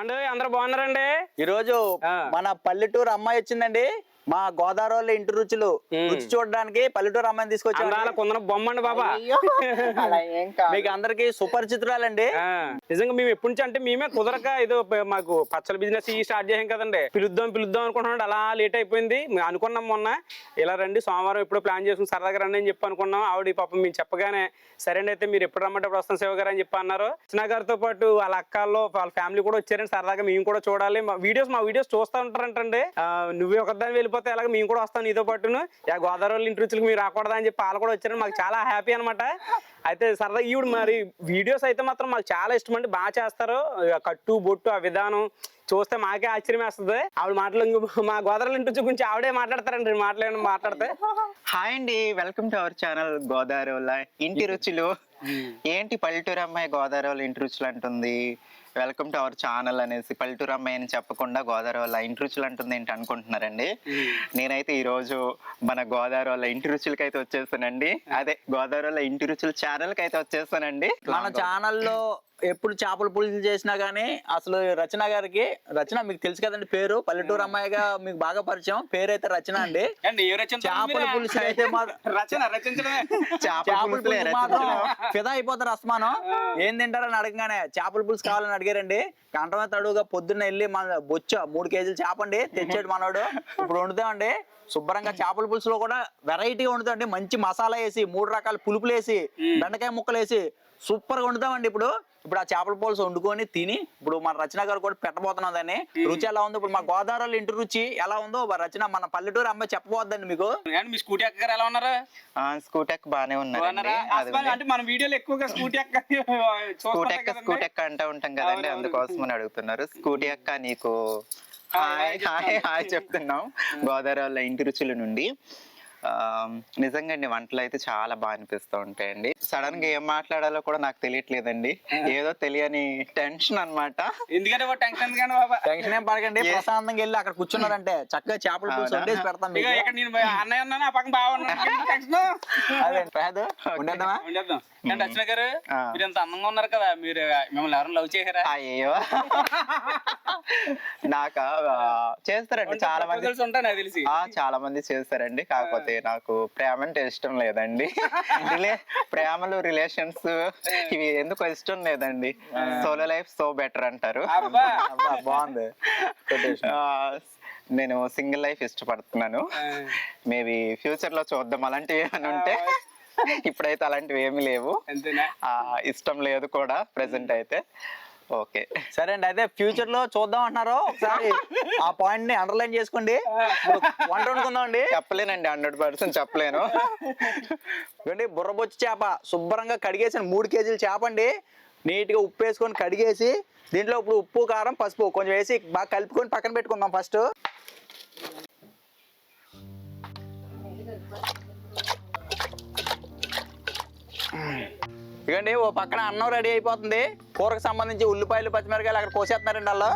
ఏమండి? అందరూ బాగున్నారండి? ఈరోజు ఆ. మన పల్లెటూరు అమ్మాయి వచ్చిందండి. మా గోదావరి వాళ్ళ ఇంటి రుచులు. రుచి చూడడానికి పల్లెటూరు అమ్మాయిని తీసుకొచ్చాం బొమ్మండి బాబా. మీకు అందరికి సుపరిచితురాలండి నిజంగా మేము ఎప్పటి నుంచి అంటే మేమే కుదరక ఏదో మాకు పచ్చల బిజినెస్ ఈ స్టార్ట్ చేసాం కదండి. పిలుద్దాం పిలుద్దాం అనుకుంటున్నాడు అలా లేట్ అయిపోయింది. మేము అనుకున్నాం మొన్న ఇలా రండి సోమవారం ఎప్పుడు ప్లాన్ చేసుకుని సరదాగా రండి అని చెప్పి అనుకున్నాం. ఆవిడ పాపం మేము చెప్పగానే సరే అయితే మీరు ఎప్పుడు రమ్మంటే అప్పుడు వస్తాం శివ గారు అని చెప్పి అన్నారు. కృష్ణ గారితో పాటు వాళ్ళ అక్కల్లో వాళ్ళ ఫ్యామిలీ కూడా వచ్చారండి సరదాగా మేము కూడా చూడాలి. మా వీడియోస్ మా వీడియోస్ చూస్తూ ఉంటారంటండి. నువ్వే ఒకదాన్ని వెళ్ళిపోతే ఎలాగ మేము కూడా వస్తాం నీతో పాటును. యా గోదావరి వాళ్ళ ఇంటి రుచులకు మీరు రాకూడదా అని చెప్పి వాళ్ళు కూడా వచ్చారండి మాకు చాలా హ్యాపీ అనమాట అయితే సరదా ఈవిడ మరి వీడియోస్ అయితే మాత్రం మాకు చాలా ఇష్టం అండి. బాగా చేస్తారు. ఆ కట్టు బొట్టు ఆ విధానం చూస్తే మాకే ఆశ్చర్యం వేస్తుంది. ఆవిడ మాటలు మా గోదావరి ఇంటి రుచి గురించి ఆవిడే మాట్లాడతారండి. మాట్లాడి మాట్లాడితే. హాయ్ అండి. Welcome to our channel Godavari ఇంటి రుచులు. ఏంటి పల్లెటూరు అమ్మాయి గోదావరి వాళ్ళ ఇంటి రుచులు అంటుంది? వెల్కమ్ టు అవర్ ఛానల్ అనేసి పల్లెటూరు అమ్మాయి అని చెప్పకుండా గోదావరి వాళ్ళ ఇంటి రుచులు అంటుంది ఏంటి అనుకుంటున్నారండి. నేనైతే ఈ రోజు మన గోదావరి వాళ్ళ ఇంటి రుచులకి అయితే వచ్చేసానండి. అదే గోదావరి వాళ్ళ ఇంటి రుచుల ఛానల్కి అయితే వచ్చేసానండి. మన ఛానల్లో ఎప్పుడు చేపల పులుసులు చేసినా గానీ అసలు రచన గారికి రచన మీకు తెలుసు కదండి పేరు పల్లెటూరు అమ్మాయిగా మీకు బాగా పరిచయం. పేరు అయితే రచన అండి. చేపల పులుసు అయితే రచన రచించడమే. పులుసు మాత్రం ఫిదా అయిపోతారు అస్మానం ఏం తింటారని అడగగానే చేపల పులుసు కావాలని అడిగారండి. కంటమే తడుగా పొద్దున్న వెళ్ళి మన బొచ్చ మూడు కేజీలు చేపండి తెచ్చాడు మనోడు. ఇప్పుడు వండుతామండి. శుభ్రంగా చేపల పులుసులో కూడా వెరైటీగా వండుతామండి. మంచి మసాలా వేసి మూడు రకాల పులుపులు వేసి బెండకాయ ముక్కలు వేసి సూపర్గా వండుతామండి ఇప్పుడు. ఇప్పుడు ఆ చేపల పులుసు వండుకొని తిని ఇప్పుడు మన రచన గారు కూడా పెట్టబోతున్నాం దాన్ని. రుచి ఎలా ఉందో ఇప్పుడు మా గోదావరి వాళ్ళ ఇంటి రుచి ఎలా ఉందో రచన మన పల్లెటూరు అమ్మాయి చెప్పబోద్దండి మీకు. మీ స్కూటీ అక్క గారు ఎలా ఉన్నారు? స్కూటెక్ బానే ఉన్నారండి. బాగున్నారా? అది అసలు అంటే మన వీడియోలో ఎక్కువగా స్కూటీ అక్క స్కూటెక్ కదండి. స్కూటెక్ అంటూ ఉంటాం కదండి. అందుకోసం అని అడుగుతున్నారు. స్కూటీ అక్క నీకు హాయ్ హాయ్ హాయ్ చెప్తున్నాం. గోదావరి వాళ్ళ ఇంటి రుచుల నుండి. నిజంగా అండి వంటలు అయితే చాలా బాగా అనిపిస్తూ ఉంటాయండి. సడన్గా ఏం మాట్లాడాలో కూడా నాకు తెలియట్లేదండి. ఏదో తెలియని టెన్షన్ అన్నమాట. ఎందుకంటే ఓ టెన్షన్ టెన్షన్ ఏం పడకండి ప్రశాంతంగా వెళ్ళి అక్కడ కూర్చున్నారంటే చక్కగా చేపల? వండేసి పెడతాం అన్నయ్య ఉన్నాను ఆ పక్కన బాగున్నాను అదే ఉండేద్దామా? ఉండేద్దాం. ఏంటి అర్చన గారు. మీరు ఎంత అందంగా ఉన్నారు కదా మీరు మిమ్మల్ని ఎవరైనా లవ్ చేశారా? అయ్యో నాక చేస్తారండి చాలా మంది. నాకు తెలిసి. చాలా మంది చేస్తారండి. కాకపోతే నాకు ప్రేమ అంటే ఇష్టం లేదండి. రిలే ప్రేమలు రిలేషన్స్ ఇవి ఎందుకు ఇష్టం లేదండి. సోలో లైఫ్ సో బెటర్ అంటారు. బాగుంది. నేను సింగిల్ లైఫ్ ఇష్టపడుతున్నాను. మేబీ ఫ్యూచర్లో చూద్దాం అలాంటివి ఏమైనా ఉంటే. ఇప్పుడైతే అలాంటివి ఏమీ లేవు. అంతేనా? ఆ, ఇష్టం లేదు కూడా ప్రెసెంట్ అయితే. ఓకే. సరే అండి అయితే ఫ్యూచర్లో చూద్దాం అంటున్నారు ఒకసారి ఆ పాయింట్ని అండర్లైన్ చేసుకోండి. వంట వండుకుందాం అండి. చెప్పలేనండి హండ్రెడ్ పర్సెంట్ చెప్పలేను. ఇవ్వండి బుర్రబొచ్చు చేప. శుభ్రంగా కడిగేసిన మూడు కేజీలు చేప అండి. నీట్గా ఉప్పు వేసుకొని కడిగేసి దీంట్లో ఇప్పుడు ఉప్పు కారం పసుపు కొంచెం వేసి బాగా కలుపుకొని పక్కన పెట్టుకుందాం ఫస్ట్ ఇవ్వండి ఓ పక్కన అన్నం రెడీ అయిపోతుంది. కూరకు సంబంధించి ఉల్లిపాయలు పచ్చిమిరకాయలు అక్కడ కోసేస్తున్నారండి వాళ్ళు.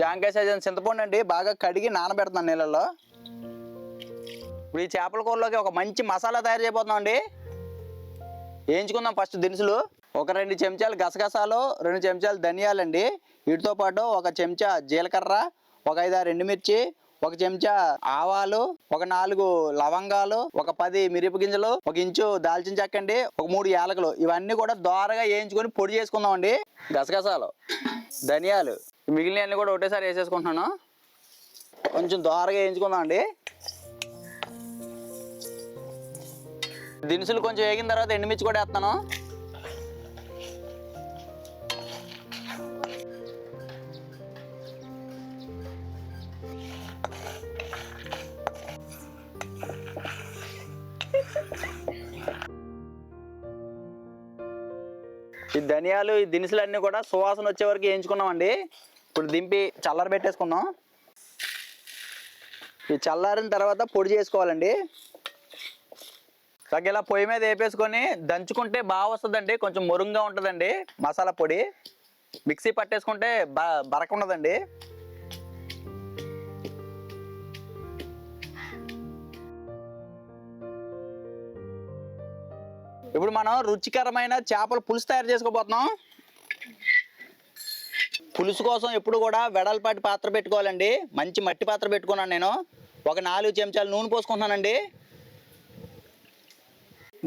జాంకాయ సైజన్ చింతపండు అండి బాగా కడిగి నానబెడుతున్నాను నీళ్ళల్లో. ఇప్పుడు ఈ చేపల కూరలోకి ఒక మంచి మసాలా తయారు చేయబోతున్నాం అండి. వేయించుకుందాం ఫస్ట్ దినుసులు. ఒక రెండు చెంచాలు గసగసాలు రెండు చెంచాలు ధనియాలండి. వీటితో పాటు ఒక చెంచా జీలకర్ర ఒక ఐదు ఎండుమిర్చి ఒక చెంచా ఆవాలు ఒక నాలుగు లవంగాలు ఒక పది మిరప గింజలు ఒక ఇంచు దాల్చిన చెక్క అండి ఒక మూడు యాలకులు. ఇవన్నీ కూడా దోరగా వేయించుకొని పొడి చేసుకుందాం అండి గసగసాలు ధనియాలు మిగిలినవన్నీ కూడా ఒకటేసారి వేసేసుకుంటున్నాను. కొంచెం దోరగా వేయించుకుందాం అండి దినుసులు కొంచెం వేగిన తర్వాత ఎండుమిర్చి కూడా వేస్తాను. ఈ ధనియాలు ఈ దినుసులు అన్నీ కూడా సువాసన వచ్చే వరకు వేయించుకున్నామండి. ఇప్పుడు దింపి చల్లర పెట్టేసుకున్నాం ఈ చల్లారిన తర్వాత పొడి చేసుకోవాలండి. చక్కగా ఇలా పొయ్యి మీద వేపేసుకొని దంచుకుంటే బాగా వస్తుందండి. కొంచెం మురుగ్గా ఉంటుందండి మసాలా పొడి. మిక్సీ పట్టేసుకుంటే బ బరక ఉండదండి. ఇప్పుడు మనం రుచికరమైన చేపల పులుసు తయారు చేసుకోబోతున్నాం. పులుసు కోసం ఎప్పుడు కూడా వెడల్పాటి పాత్ర పెట్టుకోవాలండి. మంచి మట్టి పాత్ర పెట్టుకున్నాను నేను. ఒక నాలుగు చెంచాలు నూనె పోసుకుంటున్నానండి.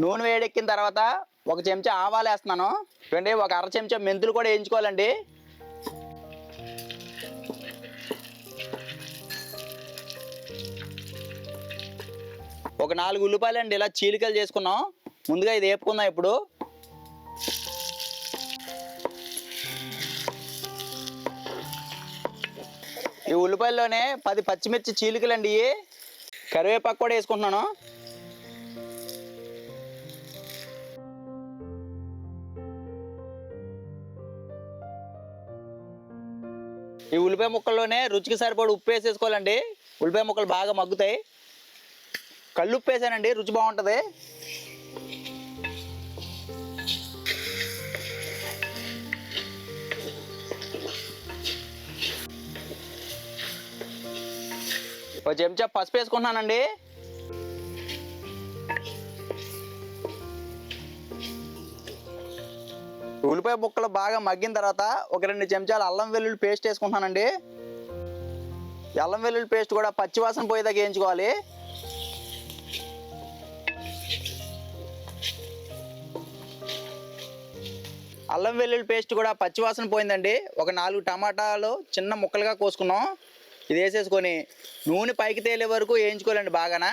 నూనె వేడెక్కిన తర్వాత ఒక చెంచా ఆవాలు వేస్తున్నాను. చూడండి ఒక అర చెంచా మెంతులు కూడా వేయించుకోవాలండి. ఒక నాలుగు ఉల్లిపాయలు అండి ఇలా చీలికలు చేసుకున్నాం. ముందుగా ఇది వేపుకుందాం ఇప్పుడు. ఈ ఉల్లిపాయల్లోనే పది పచ్చిమిర్చి చీలికలు అండి ఇవి కరివేపాకు కూడా వేసుకుంటున్నాను. ఈ ఉల్లిపాయ ముక్కల్లోనే రుచికి సరిపడి ఉప్పు వేసేసుకోవాలండి. ఉల్లిపాయ ముక్కలు బాగా మగ్గుతాయి. కళ్ళు ఉప్పు వేసానండి రుచి బాగుంటుంది. ఒక చెంచా పసుపు వేసుకుంటున్నానండి ఉల్లిపాయ ముక్కలు బాగా మగ్గిన తర్వాత ఒక రెండు చెంచాలు అల్లం వెల్లుల్లి పేస్ట్ వేసుకుంటున్నానండి. అల్లం వెల్లుల్లి పేస్ట్ కూడా పచ్చివాసన పోయేదాకా వేయించుకోవాలి. అల్లం వెల్లుల్లి పేస్ట్ కూడా పచ్చివాసన పోయిందండి. ఒక నాలుగు టమాటాలు చిన్న ముక్కలుగా కోసుకున్నాం. ఇది వేసేసుకొని నూనె పైకి తేలే వరకు వేయించుకోవాలండి బాగానా?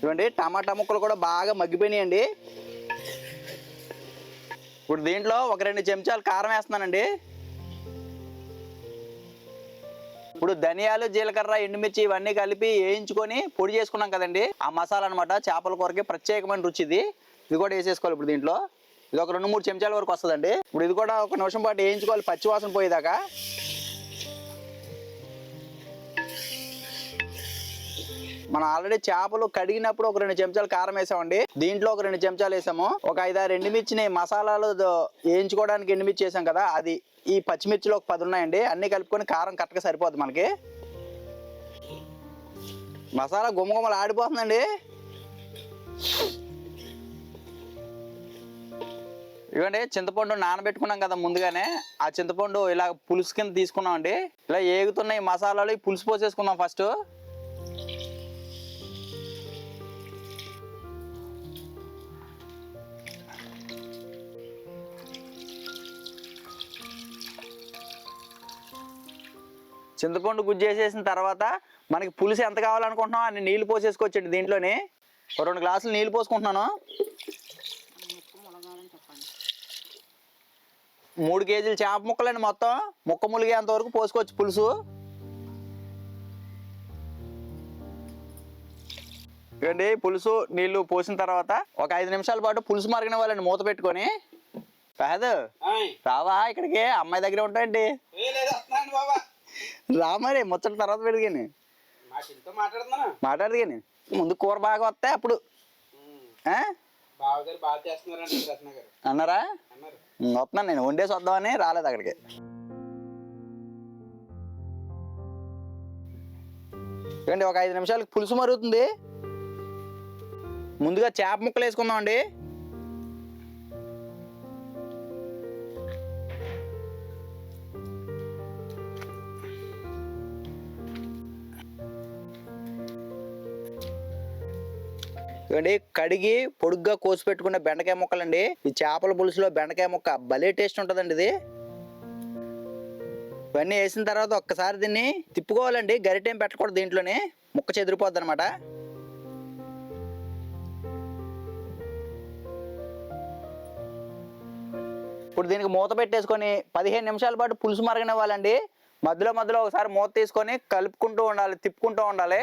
చూడండి టమాటా ముక్కలు కూడా బాగా మగ్గిపోయినాయండి. ఇప్పుడు దీంట్లో ఒక రెండు చెంచాలు కారం వేస్తున్నానండి. ఇప్పుడు ధనియాలు జీలకర్ర ఎండుమిర్చి ఇవన్నీ కలిపి వేయించుకొని పొడి చేసుకున్నాం కదండి. ఆ మసాలా అనమాట చేపల కూరకి ప్రత్యేకమైన రుచి ఇది. ఇది కూడా వేసేసుకోవాలి ఇప్పుడు దీంట్లో. ఇది ఒక రెండు మూడు చెంచాల వరకు వస్తుందండి. ఇప్పుడు ఇది కూడా ఒక నిమిషం పాటు వేయించుకోవాలి పచ్చివాసన పోయేదాకా. మనం ఆల్రెడీ చేపలు కడిగినప్పుడు ఒక రెండు చెంచాలు కారం వేసామండి. దీంట్లో ఒక రెండు చెంచాలు వేసాము. ఒక ఐదారు ఎండుమిర్చిని మసాలాలు వేయించుకోవడానికి ఎండుమిర్చి వేసాం కదా అది ఈ పచ్చిమిర్చిలో ఒక పది ఉన్నాయండి. అన్ని కలుపుకొని కారం కరెక్ట్గా సరిపోద్ది మనకి. మసాలా గుమ్మగుమ్మలు ఆడిపోతుందండి. ఇవ్వండి చింతపండు నానబెట్టుకున్నాం కదా ముందుగానే. ఆ చింతపండు ఇలా పులుసు కింద తీసుకున్నాం అండి ఇలా ఏగుతున్న ఈ మసాలాలు ఈ పులుసు పోసేసుకుందాం ఫస్ట్. చింతపండు గుజ్జు వేసేసిన తర్వాత మనకి పులుసు ఎంత కావాలనుకుంటున్నాం అన్ని నీళ్ళు పోసేసుకోవచ్చండి దీంట్లోని. ఒక రెండు గ్లాసులు నీళ్ళు పోసుకుంటున్నాను. మూడు కేజీలు చేప ముక్కలండి మొత్తం. ముక్క ములిగేంత వరకు పోసుకోవచ్చు పులుసు. ఇవ్వండి పులుసు నీళ్ళు పోసిన తర్వాత ఒక ఐదు నిమిషాల పాటు పులుసు మరిగిన వాళ్ళని మూత పెట్టుకొని. కాదు రావా ఇక్కడికి? అమ్మాయి దగ్గర ఉంటాయండి. రా మరి ముచ్చట తర్వాత మాట్లాడుతున్నా మాట్లాడదు కానీ ముందు కూర బాగా వస్తే అప్పుడు. అన్నారా? వస్తున్నాను నేను వండేసి వద్దామని రాలేదు అక్కడికి. ఏంటి ఒక ఐదు నిమిషాలకు పులుసు మరుగుతుంది. ముందుగా చేప ముక్కలు వేసుకుందాం అండి ఇవ్వండి కడిగి పొడుగ్గా కోసి పెట్టుకున్న బెండకాయ ముక్కలండి. ఈ చేపల పులుసులో బెండకాయ ముక్క భలే టేస్ట్ ఉంటుందండి ఇది. ఇవన్నీ వేసిన తర్వాత ఒక్కసారి దీన్ని తిప్పుకోవాలండి. గరిటేం పెట్టకూడదు దీంట్లోనే. ముక్క చెదిరిపోద్ది అనమాట ఇప్పుడు దీనికి మూత పెట్టేసుకొని పదిహేను నిమిషాల పాటు పులుసు మరగనివ్వాలండి. మధ్యలో మధ్యలో ఒకసారి మూత తీసుకొని కలుపుకుంటూ ఉండాలి తిప్పుకుంటూ ఉండాలి.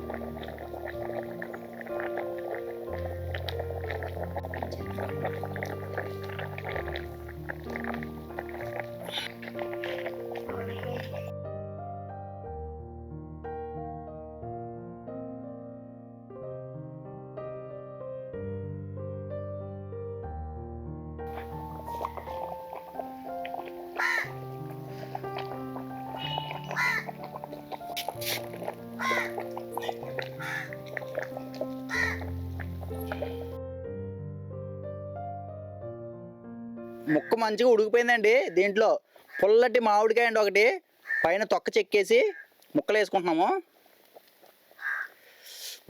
ముక్క మంచిగా ఉడికిపోయిందండి దీంట్లో. పుల్లటి మామిడికాయ అండి ఒకటి. పైన తొక్క చెక్కేసి ముక్కలు వేసుకుంటున్నాము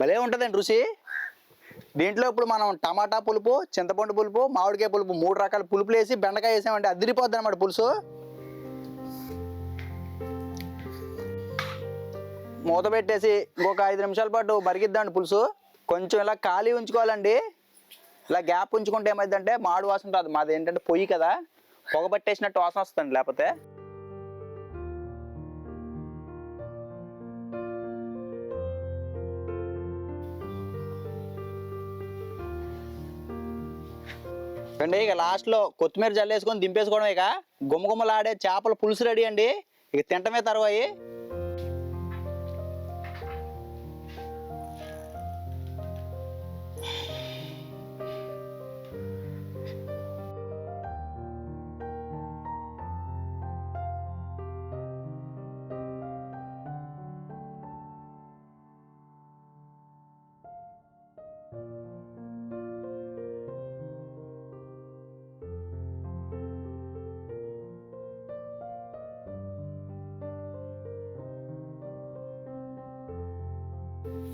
భలే ఉంటుందండి రుచి. దీంట్లో ఇప్పుడు మనం టమాటా పులుపు చింతపండు పులుపు మామిడికాయ పులుపు మూడు రకాల పులుపులు వేసి బెండకాయ వేసామండి. అదిరిపోద్ది అనమాట పులుసు. మూత పెట్టేసి ఇంకొక ఐదు నిమిషాల పాటు మరిగిద్దామండి పులుసు. కొంచెం ఇలా ఖాళీ ఉంచుకోవాలండి. ఇలా గ్యాప్ ఉంచుకుంటే ఏమైందంటే మాడు వాసన రాదు. మాది ఏంటంటే పొయ్యి కదా. పొగ పట్టేసినట్టు వాసన వస్తుంది లేకపోతే. అండి ఇక లాస్ట్లో కొత్తిమీర జల్లేసుకొని దింపేసుకోవడం ఇక. గుమ్మగుమ్మలాడే చేపల పులుసు రెడీ అండి. ఇక తింటమే తర్వాయి.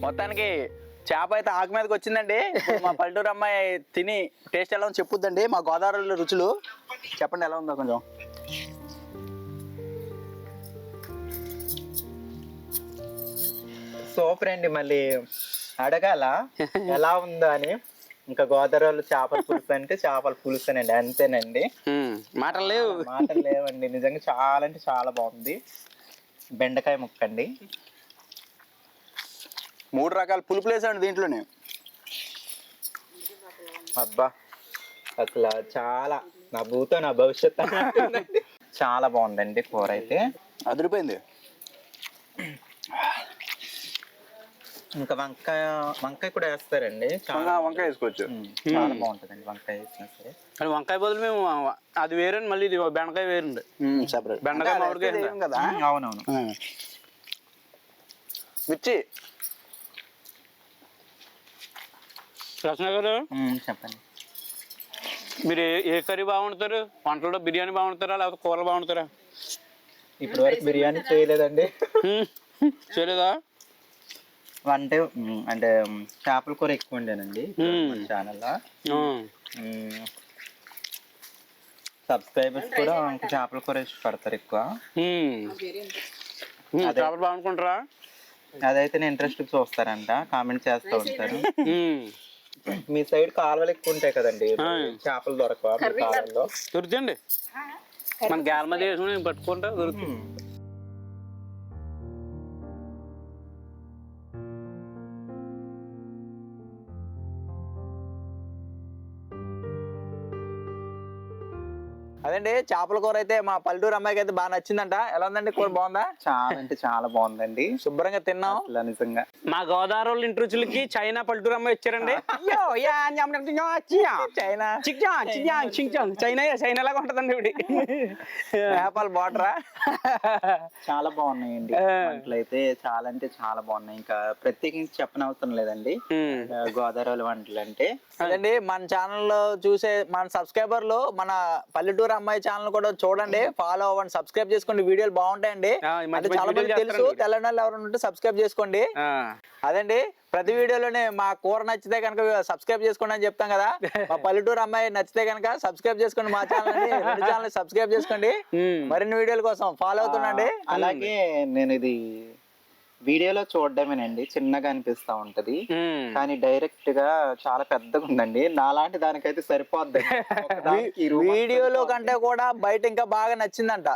మొత్తానికి చేప అయితే ఆకు మీదకి వచ్చిందండి. మా పల్లెటూరు అమ్మాయి తిని టేస్ట్ ఎలా ఉందో చెప్పుద్దండి. మా గోదావరిలో రుచులు చెప్పండి ఎలా ఉందో కొంచెం. సూపర్ అండి మళ్ళీ అడగాల ఎలా ఉందో అని. ఇంకా గోదావరిలో చేపల పులుసు అంటే చేపల పులుసునండి అంతేనండి. ఉమ్, మాటలు లేవు. మాటలు లేవండి నిజంగా చాలా అంటే చాలా బాగుంది. బెండకాయ ముక్క అండి మూడు రకాల పులుపులు వేసాడు దీంట్లోనే. అబ్బా అసలు చాలా నా భూతో నా భవిష్యత్. చాలా బాగుందండి కూర అయితే. అదిరిపోయింది. ఇంకా వంకాయ వంకాయ కూడా వేస్తారండి. చాలా వంకాయ వేసుకోవచ్చు. చాలా బాగుంటుందండి వంకాయ వేసినా సరే. కానీ వంకాయ బదులు మేము అది వేరండి మళ్ళీ ఇది బెండకాయ వేరండి సెపరేట్ బెండకాయ మామిడికాయ ఉందా? కదా? అవునవును. మిర్చి. రచన గారు? చెప్పండి. మీరు ఏ- కర్రీ బాగుంటారు వంటలో బిర్యానీ బాగుంటారా లేకపోతే కూరలు బాగుంటారా ఇప్పటి వరకు బిర్యానీ చేయలేదండి. చేయలేదా? అంటే అంటే చేపల కూర ఎక్కువ ఉండేనండి. ఛానల్లో సబ్స్క్రైబర్స్ కూడా చేపల కూర ఇష్టపడతారు ఎక్కువ. చేపలు బాగుంటుంటారా అదైతే ఇంట్రెస్ట్ చూస్తారంట కామెంట్ చేస్తూ ఉంటారు. మీ సైడ్ కాలువలు ఎక్కువ ఉంటాయి కదండి. చేపలు దొరకవా దొరుకుతాయండి మన గాల మీద వేసుకుని పట్టుకుంటా దొరుకుతుంది. అదండి చేపల కూర అయితే మా పల్లెటూరు అమ్మాయికి అయితే బాగా నచ్చిందంట. ఎలా ఉందండి కూర బాగుందా? చాలా అంటే చాలా బాగుందండి. శుభ్రంగా తిన్నాం. అసలు నిజంగా. మా గోదావరి వాళ్ళ ఇంటి రుచులకి చైనా పల్లెటూరు అమ్మాయి వచ్చారండి. చైనా. చైనా చైనా లాగా ఉంటదండి ఇవిడి. నేపాల్ బార్డరా చాలా బాగున్నాయండి. వంటలు అయితే చాలా అంటే చాలా బాగున్నాయి. ఇంకా ప్రత్యేకించి చెప్పనవసరం లేదండి. ఆ, గోదావరి వంటలు అంటే అదండి మన ఛానల్లో చూసే మన సబ్స్క్రైబర్లు మన పల్లెటూరు అమ్మాయి ఛానల్ కూడా చూడండి ఫాలో అవ్వండి సబ్స్క్రైబ్ చేసుకోండి వీడియోలు బాగుంటాయండి. అంటే చాలా మంది తెలుసు. తెలంగాణలో ఎవరైనా ఉంటే సబ్స్క్రైబ్ చేసుకోండి. అదండి ప్రతి వీడియోలోనే మా కూర నచ్చితే కనుక సబ్స్క్రైబ్ చేసుకోండి అని చెప్తాం కదా. మా పల్లెటూరు అమ్మాయి నచ్చితే కనుక సబ్స్క్రైబ్ చేసుకోండి మా ఛానల్ రెండు ఛానల్ సబ్స్క్రైబ్ చేసుకోండి. మరిన్ని వీడియోల కోసం ఫాలో అవుతుండండి. అలాగే నేను ఇది వీడియోలో చూడడమేనండి చిన్నగా అనిపిస్తా ఉంటది. కానీ డైరెక్ట్గా చాలా పెద్దగా ఉందండి నాలాంటి దానికైతే సరిపోద్ది. వీడియోలో కంటే కూడా బయట ఇంకా బాగా నచ్చిందంట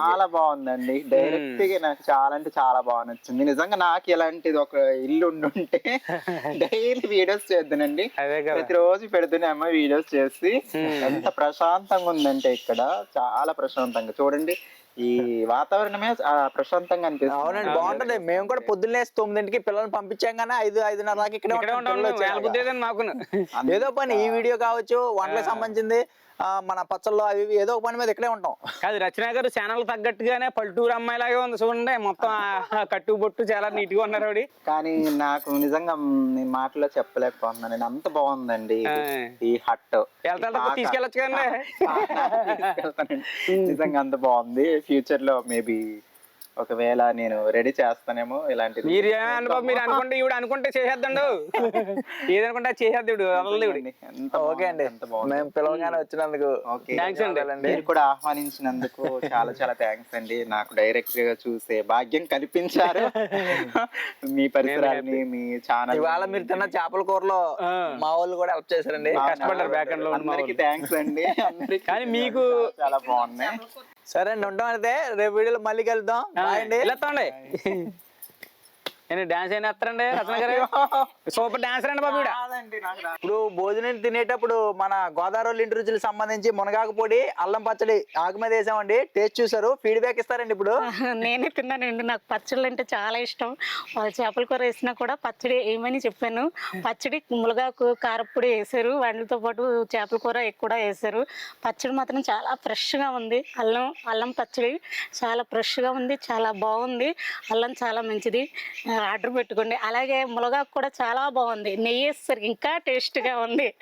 చాలా బాగుందండి. డైరెక్ట్గా నాకు చాలా అంటే చాలా బాగా నచ్చింది. నిజంగా నాకు ఇలాంటిది ఒక ఇల్లు ఉండుంటే డైలీ వీడియోస్ చేద్దానండి. ప్రతిరోజు పెడుతూనే అమ్మ వీడియోస్ చేసి ఎంత ప్రశాంతంగా ఉందంటే ఇక్కడ. చాలా ప్రశాంతంగా. చూడండి ఈ వాతావరణమే ప్రశాంతంగా అనిపిస్తుంది. అవునండి బాగుంటది. మేము కూడా పొద్దున్నే తొమ్మిదింటికి పిల్లల్ని పంపించాం కానీ ఐదు ఐదున్నర దాకా ఇక్కడే మాకు ఏదో పని ఈ వీడియో కావచ్చు వంటలకు సంబంధించింది మన పచ్చళ్ళు అవి ఏదో ఒక పని మీద ఇక్కడే ఉంటాం. కాదు రచన గారు ఛానల్ తగ్గట్టుగానే పల్లెటూరు అమ్మాయిలాగే ఉంది. చూడండి మొత్తం కట్టు బొట్టు చాలా నీట్గా ఉన్నారు ఆవిడ. కానీ నాకు నిజంగా నేను మాటలో చెప్పలేకపోతున్నాను నేను అంత బాగుందండి. ఈ హట్ వెళ్తా వెళ్తా తీసుకెళ్ళొచ్చు కదండి నిజంగా అంత బాగుంది. ఫ్యూచర్లో మేబీ ఒకవేళ నేను రెడీ చేస్తానేమో ఇలాంటిది. మీరు బాబు మీరు అనుకుంటే ఈవిడ అనుకుంటే చేసేద్దండు. ఏదనుకుంటే అది చేసేద్దు ఈవిడ వదలదు ఈవిడ. ఎంత ఓకే అండి. ఎంత బాగుంది. మేము పిలవగానే వచ్చినందుకు ఓకే Thanks అండి. మీరు కూడా ఆహ్వానించినందుకు చాలా చాలా థ్యాంక్స్ అండి. నాకు డైరెక్ట్గా చూసే భాగ్యం కల్పించారు. మీ పరిసరాలని మీ ఛానల్ ఇవాళ మీరు తిన్న చేపల కూరలో. మా వాళ్ళు కూడా హెల్ప్ చేశారండి. కష్టపడ్డారు back end లో అందరికి. థ్యాంక్స్ అండి. కానీ మీకు- చాలా బాగున్నాయి. సరే అండి ఉంటాం అయితే. రేపు వీడియోలో మళ్ళీ కలుద్దాం. వెళ్ళొస్తామండి నేను డాన్స్ అయినా వేస్తారండి రచన గారు? సూపర్ డాన్సర్ అండి బాబు ఇప్పుడు భోజనం తినేటప్పుడు మన గోదావరి వాళ్ళ ఇంటి రుచులకు సంబంధించి మునగాకు పొడి అల్లం పచ్చడి ఆకు మీద వేసామండి. టేస్ట్ చూసారు ఫీడ్బ్యాక్ ఇస్తారండి ఇప్పుడు. నేనే తిన్నానండి. నాకు పచ్చళ్ళు అంటే చాలా ఇష్టం. వాళ్ళు చేపల కూర వేసినా కూడా పచ్చడి వేయమని చెప్పాను. పచ్చడి మునగాకు కారప్పొడి వేసారు. వాటితో పాటు చేపల కూర కూడా వేసారు. పచ్చడి మాత్రం చాలా ఫ్రెష్గా ఉంది. అల్లం అల్లం పచ్చడి చాలా ఫ్రెష్గా ఉంది. చాలా బాగుంది. అల్లం చాలా మంచిది. ఆర్డర్ పెట్టుకోండి. అలాగే ములగాకు కూడా చాలా బాగుంది. నెయ్యి వేసేసరికి ఇంకా టేస్ట్గా ఉంది.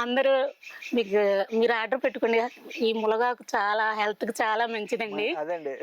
అందరూ మీకు మీరు ఆర్డర్ పెట్టుకోండి. ఈ ములగాకు చాలా హెల్త్కి చాలా మంచిదండి. అదండి.